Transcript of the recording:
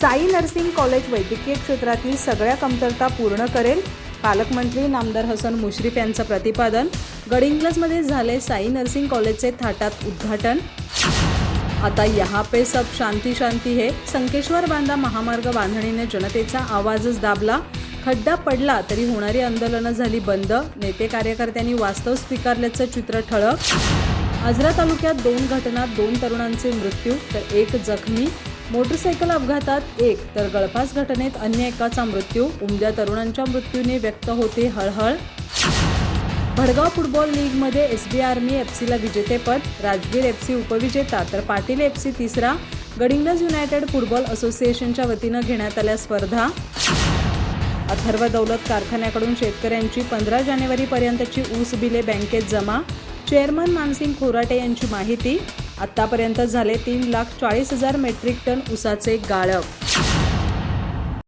Sai nursing college वैद्यकीय क्षेत्रातील सगळ्या कमतरता पूर्ण करेल. पालकमंत्री नामदार हसन मुश्रीफ यांचं प्रतिपादन. गडिंग्लजमध्ये झाले साई नर्सिंग कॉलेजचे थाटात उद्घाटन. आता यहाँ पे सब शांती शांती हे. संकेश्वर बांधा महामार्ग बांधणीने जनतेचा आवाजच दाबला. खड्डा पडला तरी होणारी आंदोलनं झाली बंद. नेते कार्यकर्त्यांनी वास्तव स्वीकारल्याचं चित्र ठळक. आजरा तालुक्यात दोन घटनात दोन तरुणांचे मृत्यू तर एक जखमी. मोटरसायकल अपघातात एक तर गळफास घटनेत अन्य एकाचा मृत्यू उमद्या तरुणांच्या मृत्यूने व्यक्त होते हळहळ. भडगाव फुटबॉल लीगमध्ये एस बी आर्मी एफ सीला विजेतेपद राजगीर एफ सी उपविजेता तर पाटील एफ सी तिसरा. गडिंगज युनायटेड फुटबॉल असोसिएशनच्या वतीनं घेण्यात आल्या स्पर्धा. अथर्व दौलत कारखान्याकडून शेतकऱ्यांची पंधरा जानेवारीपर्यंतची ऊस बिले बँकेत जमा. चेअरमन मानसिंग खोराटे यांची माहिती. आत्तापर्यंत झाले तीन लाख चाळीस हजार मेट्रिक टन ऊसाचे गाळप.